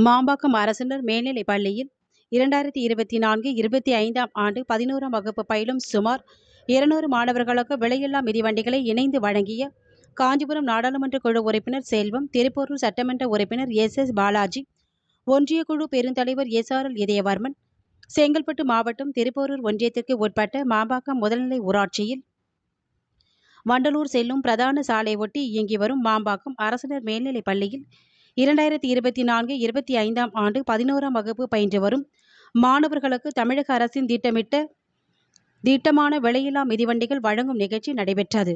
மாம்பாக்கம் அரசினர் மேல்நிலைப் பள்ளியில் இரண்டாயிரத்தி இருபத்தி நான்கு இருபத்தி ஐந்தாம் ஆண்டு பதினோராம் வகுப்பு பயிலும் சுமார் இருநூறு மாணவர்களுக்கு விலையில்லா மிதிவண்டிகளை இணைந்து வழங்கிய காஞ்சிபுரம் நாடாளுமன்ற குழு உறுப்பினர் செல்வம் திருப்பூரூர் சட்டமன்ற உறுப்பினர் எஸ் எஸ் பாலாஜி ஒன்றிய குழு பெருந்தலைவர் S R L Idhayavarman Chengalpattu மாவட்டம் திருப்போரூர் ஒன்றியத்திற்கு உட்பட்ட மாம்பாக்கம் முதல்நிலை ஊராட்சியில் வண்டலூர் செல்லும் பிரதான சாலை ஒட்டி இயங்கி வரும் மாம்பாக்கம் அரசினர் மேல்நிலைப் பள்ளியில் இரண்டாயிரத்தி இருபத்தி நான்கு இருபத்தி ஐந்தாம் ஆண்டு பதினோராம் வகுப்பு பயின்று வரும் மாணவர்களுக்கு தமிழக அரசின் திட்டமிட்ட திட்டமான விலையில்லா மிதிவண்டிகள் வழங்கும் நிகழ்ச்சி நடைபெற்றது.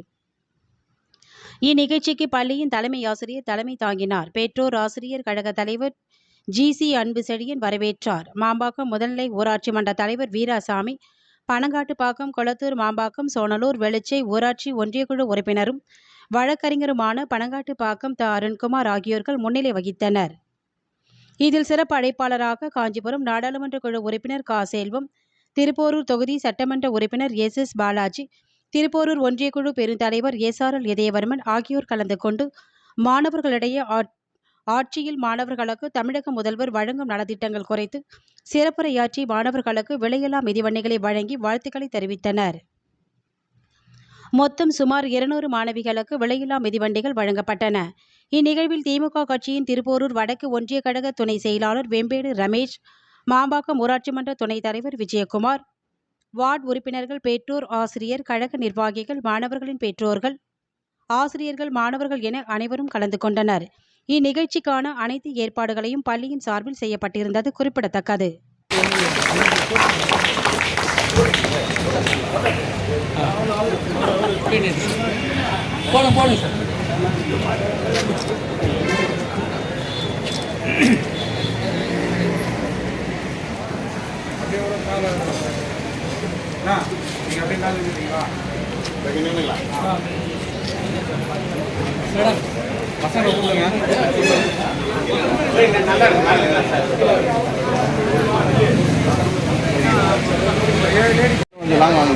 இந்நிகழ்ச்சிக்கு பள்ளியின் தலைமை ஆசிரியர் தலைமை தாங்கினார். பெற்றோர் ஆசிரியர் கழக தலைவர் ஜி சி அன்பு செழியன் வரவேற்றார். மாம்பாக்கம் முதல்நிலை ஊராட்சி மன்ற தலைவர் வீராசாமி பனங்காட்டுப்பாக்கம் கொளத்தூர் மாம்பாக்கம் சோனலூர் வெளிச்சை ஊராட்சி ஒன்றியக்குழு உறுப்பினரும் வழக்கறிஞருமான பனங்காட்டுப்பாக்கம் த அருண்குமார் ஆகியோர்கள் முன்னிலை வகித்தனர். இதில் சிறப்பு அழைப்பாளராக காஞ்சிபுரம் நாடாளுமன்ற குழு உறுப்பினர் கா. செல்வம் திருப்போரூர் தொகுதி சட்டமன்ற உறுப்பினர் எஸ். எஸ். பாலாஜி திருப்போரூர் ஒன்றியக்குழு பெருந்தலைவர் எஸ். ஆர். எல். இதயவர்மன் ஆகியோர் கலந்து கொண்டு மாணவர்களிடையே ஆட்- ஆட்சியில் மாணவர்களுக்கு தமிழக முதல்வர் வழங்கும் நலத்திட்டங்கள் குறித்து சிறப்புரையாற்றி மாணவர்களுக்கு விலையில்லா மிதிவண்டிகளை வழங்கி வாழ்த்துக்களை தெரிவித்தனர். மொத்தம் சுமார் இருநூறு மாணவிகளுக்கு விலையில்லா மிதிவண்டிகள் வழங்கப்பட்டன. இந்நிகழ்வில் திமுக கட்சியின் திருப்போரூர் வடக்கு ஒன்றிய கழக துணை செயலாளர் வெம்பேடு ரமேஷ் மாம்பாக்கம் ஊராட்சி மன்ற துணைத் தலைவர் விஜயகுமார் வார்டு உறுப்பினர்கள் பெற்றோர் ஆசிரியர் கழக நிர்வாகிகள் மாணவர்களின் பெற்றோர்கள் ஆசிரியர்கள் மாணவர்கள் என அனைவரும் கலந்து கொண்டனர். இந்நிகழ்ச்சிக்கான அனைத்து ஏற்பாடுகளையும் பள்ளியின் சார்பில் செய்யப்பட்டிருந்தது குறிப்பிடத்தக்கது. போடுங்க போடுங்க சார் மேடம் பசங்க கூப்பிடுங்க கொஞ்சம் லாங் வாங்க